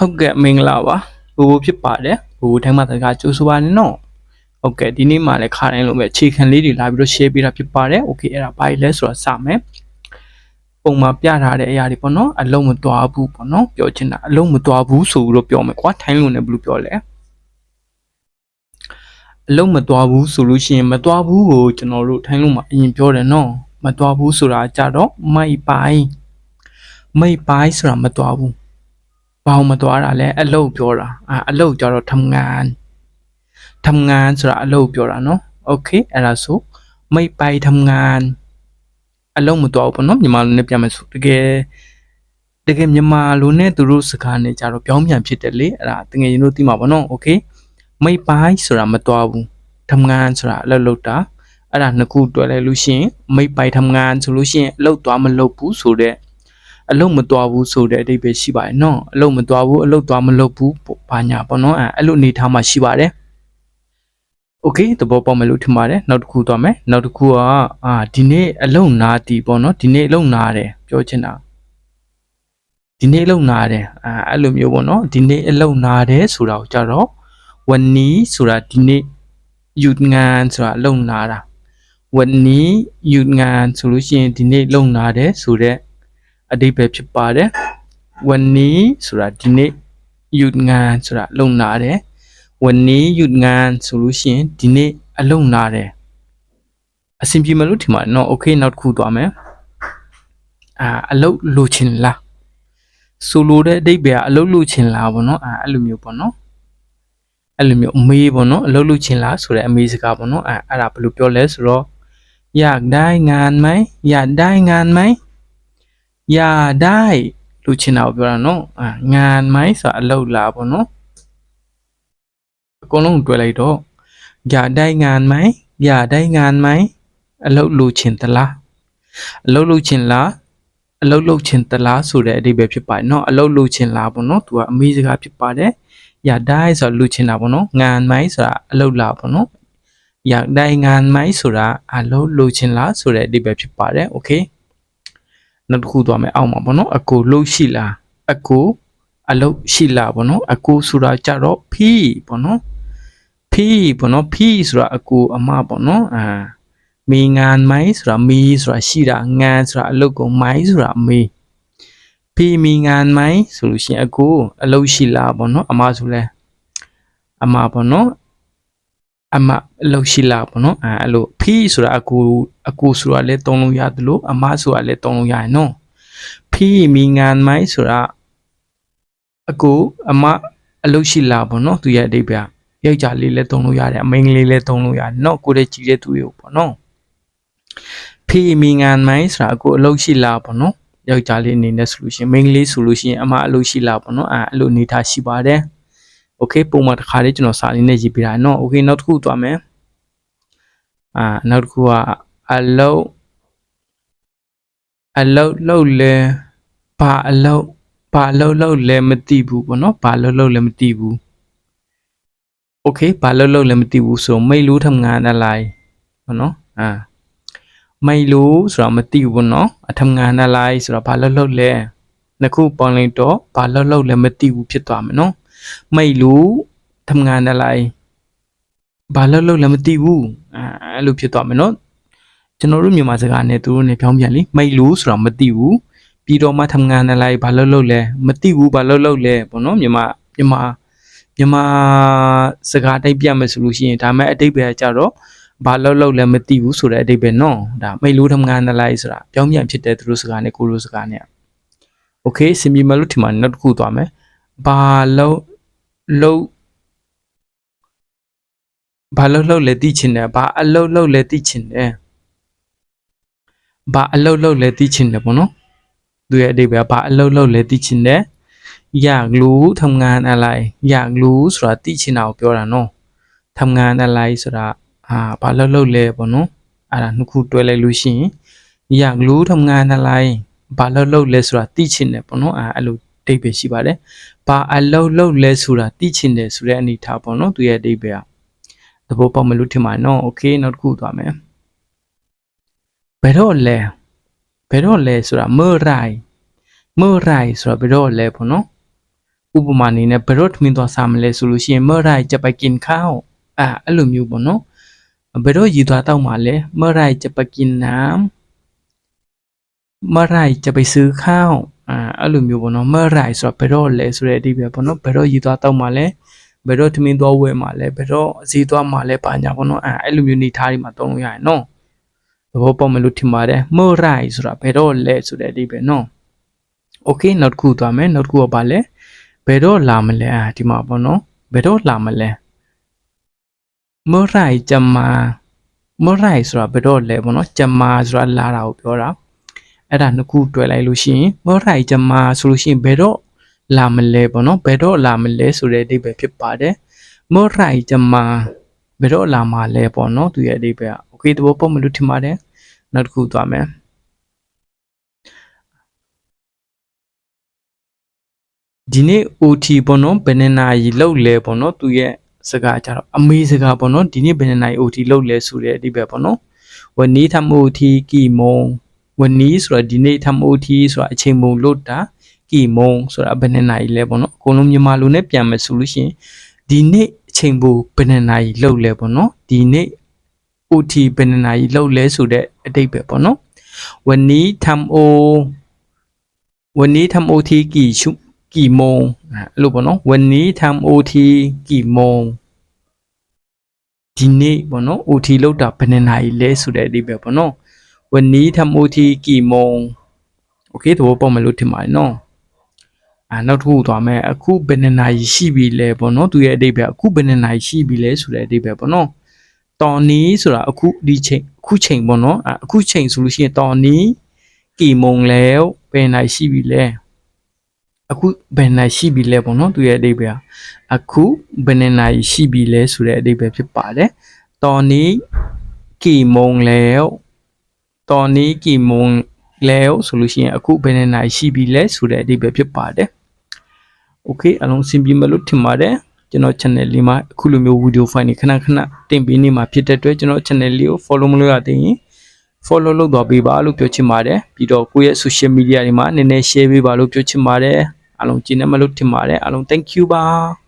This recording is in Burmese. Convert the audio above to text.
ဟုတ်ကဲ့မင်္ဂလာပါဘူဘူဖြစ်ပါတယ်ဘူဘူထိုင်းမှာတကားကြိုးဆိုပါနဲ့နော်ဟုတ်ကဲ့ဒီနေ့မှလည်းခါတိုင်းလိုပဲအခြေခံလေးတွေလာပြီးတော့ share ပေးတာဖြစ်ပါတယ်โอเคအဲ့ဒါဘာလဲဆိုတော့စမယ်ပုံမှာပြထားတဲ့အရာတွေပေါ့နော်အလုံးမသွားဘူးပေါ့နော်ပြောချင်တာအလုံးမသွားဘူးဆိုပြီးတော့ပြောမယ်ကွာထိုင်းလိုနဲ့ဘယ်လိုပြောလဲအလုံးမသွားဘူးဆိုလို့ရှိရင်မသွားဘူးကိုကျွန်တော်တို့ထိုင်းလိုမှာအရင်ပြောတယ်နော်မသွားဘူးဆိုတာကြတော့မိုက်ပိုင်းမိတ်ပိုင်းဆိုတာမသွားဘူး ဘာလို့မသွားတာလဲအလုပ်ပြောတာအာအလုပ်ကြတော့ทำงานทำงานဆိုတာအလုပ်ပြောတာเนาะโอเคအဲ့ဒါဆိုမိတ်ပိုင်ทำงานအလုပ်မသွားဘူးပေါ့နော်မြန်မာလိုနဲ့ပြန်မယ်ဆိုတကယ်တကယ်မြန်မာလိုနဲ့သူတို့စကားနဲ့ကြတော့ပြောင်းပြန်ဖြစ်တယ်လေအဲ့ဒါတကယ်ရင်တို့သိမှာပေါ့နော်โอเคမိတ်ပိုင်ဆိုတာမသွားဘူးทำงานဆိုတာအလုပ်လုပ်တာအဲ့ဒါနှစ်ခုတွဲလိုက်လို့ရှိရင်မိတ်ပိုင်ทำงานဆိုလို့ရှိရင်အလုပ်သွားမလုပ်ဘူးဆိုတော့ အလုံးမသွားဘူးဆိုတဲ့အဓိပ္ပာယ်ရှိပါတယ်နော်အလုံးမသွားဘူးအလုံးသွားမလုပ်ဘူးဘာညာပေါ့နော်အဲအဲ့လိုအနေထားမှာရှိပါတယ်โอเคသဘောပေါက်မယ်လို့ထင်ပါတယ်နောက်တစ်ခုသွားမယ်နောက်တစ်ခုကအာဒီနေ့အလုံးနာတီပေါ့နော်ဒီနေ့အလုံးနာတယ်ပြောချင်တာဒီနေ့အလုံးနာတယ်အာအဲ့လိုမျိုးပေါ့နော်ဒီနေ့အလုံးနာတယ်ဆိုတာကိုကြတော့วันนี้ဆိုတာဒီနေ့หยุดงานဆိုတာအလုံးနာတာวันนี้หยุดงานဆိုလို့ရှိရင်ဒီနေ့လုံနာတယ်ဆိုတဲ့ အဓိပ္ပာယ်ဖြစ်ပါတယ်วันนี้ဆိုတာဒီနေ့หยุดงานဆိုတာလုံနာတယ်วันนี้หยุดงานဆိုလို့ရှိရင်ဒီနေ့အလုံနာတယ်အဆင်ပြေမလို့ထင်ပါတယ်เนาะโอเคနောက်တစ်ခုသွားမယ်အာအလုတ်လိုချင်လားဆိုလိုတဲ့အဓိပ္ပာယ်ကအလုတ်လိုချင်လားပေါ့เนาะအာအဲ့လိုမျိုးပေါ့เนาะအဲ့လိုမျိုးအမေးပေါ့เนาะအလုတ်လိုချင်လားဆိုတဲ့အမေးစကားပေါ့เนาะအာအဲ့ဒါဘယ်လိုပြောလဲဆိုတော့อยากได้งานไหมอยากได้งานไหม ရได้လူချင်တာကိုပြောတာနော်အာငานမိုင်းဆိုတာအလုပ်လာပေါ့နော်အကုန်လုံးတွဲလိုက်တော့ရได้งานไหมရได้งานไหมအလုပ်လူချင်သလားအလုပ်လုပ်ချင်လားအလုပ်လုပ်ချင်သလားဆိုတဲ့အဓိပ္ပာယ်ဖြစ်ပါတယ်နော်အလုပ်လုပ်ချင်လားပေါ့နော်သူကအမေးစကားဖြစ်ပါတယ်ရได้ဆိုတာလူချင်တာပေါ့နော်งานไหมဆိုတာအလုပ်လာပေါ့နော်ရได้งานไหมဆိုတာအလုပ်လုပ်ချင်လားဆိုတဲ့အဓိပ္ပာယ်ဖြစ်ပါတယ်โอเค နောက်တစ်ခုသွားမယ်အောက်မှာပေါ့နော်အကိုလှုပ်ရှိလားအကိုအလုတ်ရှိလားပေါ့နော်အကိုဆိုတာကြတော့ဖီးပေါ့နော်ဖီးပေါ့နော်ဖီးဆိုတာအကိုအမပေါ့နော်အာမီငန်မိုင်းဆိုတာမီဆိုတာရှိတာငန်ဆိုတာအလုတ်ကိုမိုင်းဆိုတာမေးဖီးမီငန်မိုင်းဆိုလို့ရှိရင်အကိုအလုတ်ရှိလားပေါ့နော်အမဆိုလဲအမပေါ့နော် အမအလုပ်ရှိလာပေါ့နော်အဲအဲ့လိုဖီဆိုတာအကူအကူဆိုတာလည်းတုံးလို့ရသလိုအမဆိုတာလည်းတုံးလို့ရတယ်နော်ဖီမီငန်မိုင်းဆိုတာအကူအမအလုပ်ရှိလာပေါ့နော်သူရဲ့အဓိပ္ပာယ်ယောက်ျားလေးလည်းတုံးလို့ရတယ်အမိန်းကလေးလည်းတုံးလို့ရတယ်နော်ကိုယ်တည်းကြည်တဲ့သူတွေကိုပေါ့နော်ဖီမီငန်မိုင်းဆိုတာအကူအလုပ်ရှိလာပေါ့နော်ယောက်ျားလေးအနေနဲ့ဆိုလို့ရှိရင်မိန်းကလေးဆိုလို့ရှိရင်အမအလုပ်ရှိလာပေါ့နော်အဲအဲ့လိုအနေထားရှိပါတယ် โอเคပုံမှန်တစ်ခါလေးကျွန်တော်စာလေးနဲ့ရေးပြတာเนาะโอเคနောက်တစ်ခုသွားမယ်အာနောက်တစ်ခုကအလုတ်အလုတ်လှုပ်လဲဘာအလုတ်ဘာအလုတ်လှုပ်လဲမသိဘူးပေါ့နော်ဘာအလုတ်လှုပ်လဲမသိဘူးโอเคဘာအလုတ်လှုပ်လဲမသိဘူးဆိုไม่รู้ทำงานอะไรပေါ့နော်အာไม่รู้ဆိုတာမသိဘူးပေါ့နော်အทำงานอะไรဆိုတာဘာအလုတ်လှုပ်လဲ နှစ်ခုပေါင်းလိုက်တော့ဘာအလုတ်လှုပ်လဲမသိဘူးဖြစ်သွားမယ်နော် ไม่รู้ทำงานอะไรဘာလုပ်လို့လည်းမသိဘူးအဲအဲ့လိုဖြစ်သွားမယ်နော်ကျွန်တော်တို့မြန်မာစကားနဲ့သူတို့နဲ့ပြောင်းပြန်လीไม่รู้ဆိုတာမသိဘူးပြီးတော့မှทำงานอะไรဘာလုပ်လို့လဲမသိဘူးဘာလုပ်လို့လဲပေါ့နော်မြန်မာမြန်မာမြန်မာစကားတိုက်ပြမယ်ဆိုလို့ရှိရင်ဒါမဲ့အတိတ်ပဲကြတော့ဘာလုပ်လို့လဲမသိဘူးဆိုတဲ့အတိတ်ပဲနော်ဒါไม่รู้ทำงานอะไรဆိုတာပြောင်းပြန်ဖြစ်တဲ့သူတို့စကားနဲ့ကိုတို့စကားနဲ့ โอเคစင်ပြီမလို့ဒီမှာနောက်တစ်ခုသွားမယ်ဘာလို့ လှုပ်ဘာလှုပ်လှုပ်လဲသိချင်တယ်ဘာအလှုပ်လှုပ်လဲသိချင်တယ်ဘာအလှုပ်လှုပ်လဲသိချင်တယ်ပေါ့နော်သူရဲ့အဓိပ္ပာယ်ဘာအလှုပ်လှုပ်လဲသိချင်တယ်อยากรู้ทำงานอะไรอยากรู้ဆိုတာသိချင်တာကိုပြောတာနော်ทำงานอะไรဆိုတာအာဘာလှုပ်လှုပ်လဲပေါ့နော်အဲ့ဒါနှစ်ခုတွဲလိုက်လို့ရှိရင်อยากรู้ทำงานอะไร ဘာလှုပ်လှုပ်လဲဆိုတာသိချင်တယ်ပေါ့နော်အဲ့အဲ့လိုအဓိပ္ပာယ်ရှိပါတယ် ဘာအလုပ်လုပ်လဲဆိုတာသိချင်တယ်ဆိုတဲ့အနေထားပေါ့နော်သူရဲ့အဓိပ္ပာယ်သဘောပေါက်မလို့ထင်ပါနော်โอเคနောက်တစ်ခုသွားမယ်ဘယ်တော့လဲဘယ်တော့လဲဆိုတာเมื่อไหรเมื่อไหรဆိုတာဘယ်တော့လဲပေါ့နော် ဥပမာအနေနဲ့ဘယ်တော့ထမင်းသွားစားမလဲဆိုလို့ရှိရင်เมื่อไหร่จะไปกินข้าวอ่าအဲ့လိုမျိုးပေါ့နော်ဘယ်တော့ရည်သွားတောက်မှာလဲเมื่อไหร่จะไปกินน้ำ เมื่อไหร่จะไปซื้อข้าวอ่าအဲ့လိုမျိုးပေါ့နော်เมื่อไหร่ဆိုတော့ဘယ်တော့လဲဆိုတဲ့အဓိပ္ပာယ်ပေါ့နော်ဘယ်တော့ရည်သွားတောက်မှာလဲဘယ်တော့ထမင်းသွားဝယ်မှာလဲဘယ်တော့ဈေးသွားမှာလဲပါညာပေါ့နော်အာအဲ့လိုမျိုးနေထားတွေမှာသုံးလို့ရရင်နော်သဘောပေါက်မယ်လို့ထင်ပါတယ်เมื่อไหร่ဆိုတာဘယ်တော့လဲဆိုတဲ့အဓိပ္ပာယ်နော်โอเคနောက်တစ်ခုသွားမယ်နောက်တစ်ခုကပါလဲဘယ်တော့လာမလဲအာဒီမှာပေါ့နော်ဘယ်တော့လာမလဲเมื่อไหร่จะมาเมื่อไหร่ဆိုတာဘယ်တော့လဲပေါ့နော်จะมาဆိုတာလာတာကိုပြောတာ အဲ့ဒါနှစ်ခုတွဲလိုက်လို့ရှိရင်เมื่อไหร่จะมาဆိုလို့ရှိရင်ဘယ်တော့လာမလဲပေါ့နော်ဘယ်တော့လာမလဲဆိုတဲ့အဓိပ္ပာယ်ဖြစ်ပါတယ်เมื่อไหร่จะมาဘယ်တော့လာမှာလဲပေါ့နော်သူရဲ့အဓိပ္ပာယ်โอเคသဘောပေါက်မလို့ထင်ပါတယ်နောက်တစ်ခုသွားမယ်ဒီနေ့ OT ပေါ့နော်ဘယ်နှစ်နာရီလောက်လဲပေါ့နော်သူရဲ့စကားကြတော့အမေစကားပေါ့နော်ဒီနေ့ဘယ်နှစ်နာရီ OT လောက်လဲဆိုတဲ့အဓိပ္ပာယ်ပေါ့နော်วันนี้ทำ OT กี่โมง วันนี้ဆိုတာဒီနေ့ทำ OT ဆိုတာအချိန်ပုံလို့တာกี่โมงဆိုတာဘယ်နှစ်နာရီလဲပေါ့နော်အကုန်လုံးမြန်မာလိုနဲ့ပြန်မယ်ဆိုလို့ရှိရင်ဒီနေ့အချိန်ပုံဘယ်နှစ်နာရီလောက်လဲပေါ့နော်ဒီနေ့ OT ဘယ်နှစ်နာရီလောက်လဲဆိုတဲ့အဓိပ္ปာယ်ပေါ့နော်วันนี้ทำ O วันนี้ทำ OT กี่ชั่วกี่โมงอ่ะအဲ့လိုပေါ့နော်วันนี้ทำ OT กี่โมงဒီနေ့ပေါ့နော် OT လောက်တာဘယ်နှစ်နာရီလဲဆိုတဲ့အဓိပ္ပာယ်ပေါ့နော် วันนี้ทำ OT กี่โมงโอเคသဘောပေါက်မယ်လို့ထင်ပါတယ်နော်အာနောက်တစ်ခုသွားမယ်အခုဘယ်နှစ်နာရီရှိပြီလဲပေါ့နော်သူရဲ့အဓိပ္ပာယ်အခုဘယ်နှစ်နာရီရှိပြီလဲဆိုတဲ့အဓိပ္ပာယ်ပေါ့နော်ตอนนี้ဆိုတာအခုဒီချိန်အခုချိန်ပေါ့နော်အာအခုချိန်ဆိုလို့ရှိရင်ตอนนี้กี่โมงแล้วဘယ်နာရီရှိပြီလဲအခုဘယ်နာရီရှိပြီလဲပေါ့နော်သူရဲ့အဓိပ္ပာယ်အခုဘယ်နှစ်နာရီရှိပြီလဲဆိုတဲ့အဓိပ္ပာယ်ဖြစ်ပါတယ်ตอนนี้กี่ တော်နီကီမွန်လဲဆိုလို့ရှိရင်အခုဘယ်နေနိုင်ရှိပြီလဲဆိုတဲ့အဓိပ္ပာယ်ဖြစ်ပါတယ်။ Okay အလုံးစင်ပြေမလို့ထင်ပါတယ်။ကျွန်တော် channel လေးမှာအခုလိုမျိုး video file တွေခဏခဏတင်ပေးနေမှာဖြစ်တဲ့အတွက်ကျွန်တော် channel လေးကို follow မလုပ်ရသေးရင် follow လုပ်သွားပေးပါလို့ပြောချင်ပါတယ်။ပြီးတော့ကိုယ့်ရဲ့ social media တွေမှာနည်းနည်း share ပေးပါလို့ပြောချင်ပါတယ်။အလုံးကျင်းနဲ့မလို့ထင်ပါတယ်။အလုံး thank you ပါ။